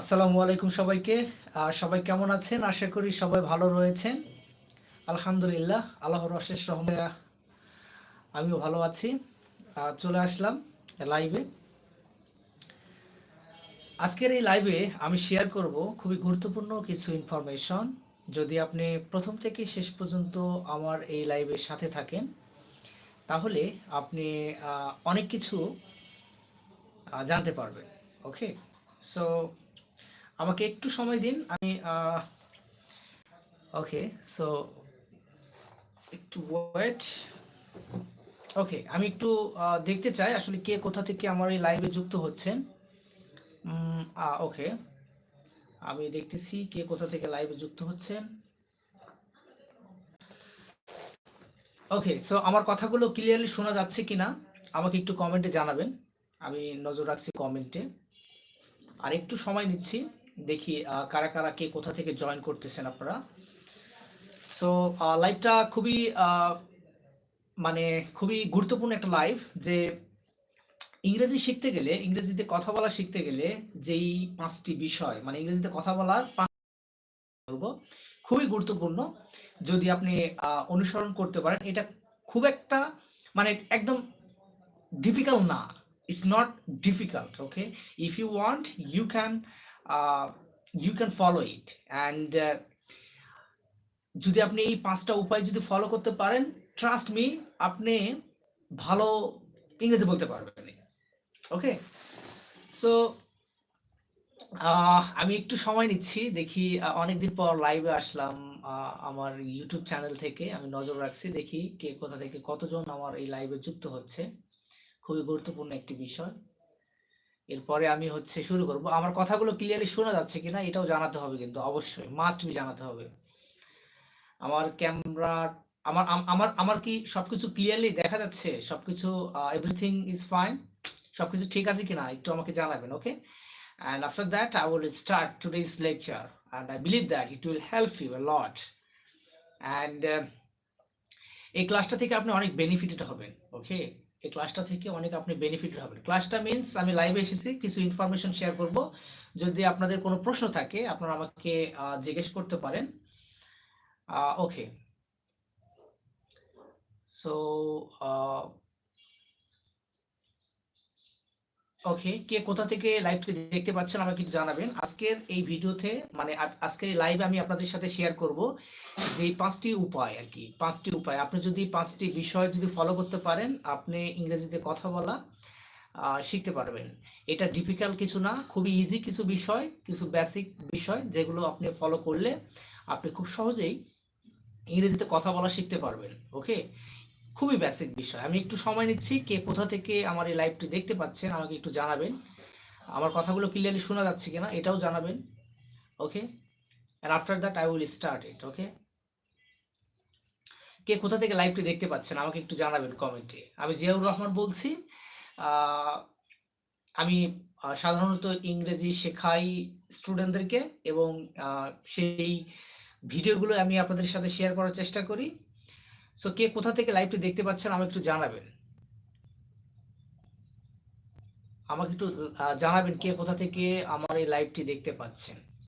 আসসালামু আলাইকুম সবাইকে। সবাই কেমন আছেন? আশা করি সবাই ভালো রয়েছেন। আলহামদুলিল্লাহ, আল্লাহর অশেষ রহমে আমিও ভালো আছি। চলে আসলাম লাইভে। আজকের এই লাইভে আমি শেয়ার করব খুবই গুরুত্বপূর্ণ কিছু ইনফরমেশন যদি আপনি প্রথম থেকে শেষ পর্যন্ত আমার এই লাইভের সাথে থাকেন, তাহলে আপনি অনেক কিছু জানতে পারবেন। ওকে সো আমাকে একটু সময় দিন, আমি ওকে সো একটু ওয়েট ওকে আমি একটু দেখতে চাই আসলে কে কোথা থেকে আমার এই লাইভে যুক্ত হচ্ছেন। ওকে আমি দেখতেছি কে কোথা থেকে লাইভে যুক্ত হচ্ছেন। ওকে সো আমার কথাগুলো ক্লিয়ারলি শোনা যাচ্ছে কিনা, আমাকে একটু কমেন্টে জানাবেন। আমি নজর রাখছি কমেন্টে আর একটু সময় নিচ্ছি। দেখি কারা কারা কে কোথা থেকে জয়েন করতেছেন আপনারা। সো লাইভটা খুবই মানে খুবই গুরুত্বপূর্ণ একটা লাইভ যে ইংরেজি শিখতে গেলে, ইংরেজিতে কথা বলা শিখতে গেলে যেই পাঁচটি বিষয় মানে ইংরেজিতে কথা বলার পাঁচ খুবই গুরুত্বপূর্ণ। যদি আপনি অনুসরণ করতে পারেন, এটা খুব একটা মানে একদম ডিফিকাল্ট না। It's not difficult okay if you want you can uh, can follow it and যদি আপনি এই পাঁচটা উপায় যদি ফলো করতে পারেন ট্রাস্ট মি আপনি ভালো ইংরেজি বলতে পারবেন। ওকে সো আমি একটু সময় নিচ্ছি। দেখি অনেকদিন পর লাইভে আসলাম আমার ইউটিউব চ্যানেল থেকে। আমি নজর রাখছি দেখি কে কোথা থেকে কতজন আমার এই লাইভে যুক্ত হচ্ছে। খুবই গুরুত্বপূর্ণ একটি বিষয়। এরপরে আমি হচ্ছে শুরু করব। আমার কথাগুলো ক্লিয়ারলি শোনা যাচ্ছে কিনা এটাও জানাতে হবে কিন্তু অবশ্যই মাস্ট বি জানাতে হবে। আমার ক্যামেরা আমার আমার আমার কি সবকিছু ক্লিয়ারলি দেখা যাচ্ছে? সবকিছু এভরিথিং ইজ ফাইন সবকিছু ঠিক আছে কিনা? একটু আমাকে জানাবেন ওকে after that i will start today's lecture and i believe that it will help you a lot. And uh, এই ক্লাসটা থেকে আপনি অনেক বেনিফিটেড হবেন ওকে এই ক্লাসটা থেকে অনেক আপনি বেনিফিট হবেন। ক্লাসটা মিনস আমি লাইভে এসেছি, কিছু ইনফরমেশন শেয়ার করব। যদি আপনাদের কোনো প্রশ্ন থাকে, আপনারা আমাকে জিজ্ঞেস করতে পারেন। ওকে সো ওকে, কে কোথা থেকে লাইভটি দেখতে পাচ্ছেন আমাকে একটু জানাবেন। আজকের এই ভিডিওতে মানে আজকের এই লাইভে আমি আপনাদের সাথে শেয়ার করব যে পাঁচটি উপায় আর কি, পাঁচটি উপায়। আপনি যদি পাঁচটি বিষয় যদি ফলো করতে পারেন, আপনি ইংরেজিতে কথা বলা শিখতে পারবেন। এটা ডিফিকাল্ট কিছু না, খুবই ইজি কিছু বিষয়, কিছু বেসিক বিষয় যেগুলো আপনি ফলো করলে আপনি খুব সহজেই ইংরেজিতে কথা বলা শিখতে পারবেন ওকে খুবই বেসিক বিষয়। আমি একটু সময় নিচ্ছি, কে কোথা থেকে আমার এই লাইভটি দেখতে পাচ্ছেন, আমাকে একটু জানাবেন। আমার কথাগুলো ক্লিয়ারলি শোনা যাচ্ছে কিনা, এটাও জানাবেন okay and after that, i will start it okay কে কোথা থেকে লাইভটি দেখতে পাচ্ছেন, আমাকে একটু জানাবেন কমেন্টে আমি জিয়াউর রহমান বলছি আমি সাধারণত ইংরেজি শেখাই স্টুডেন্টদেরকে এবং সেই ভিডিওগুলো আমি আপনাদের সাথে শেয়ার করার চেষ্টা করি। সো কে কোথা থেকে লাইভটি দেখতে পাচ্ছেন আমাকে একটু জানাবেন। আমাকে একটু জানাবেন কে কোথা থেকে আমার এই লাইভটি দেখতে পাচ্ছেন।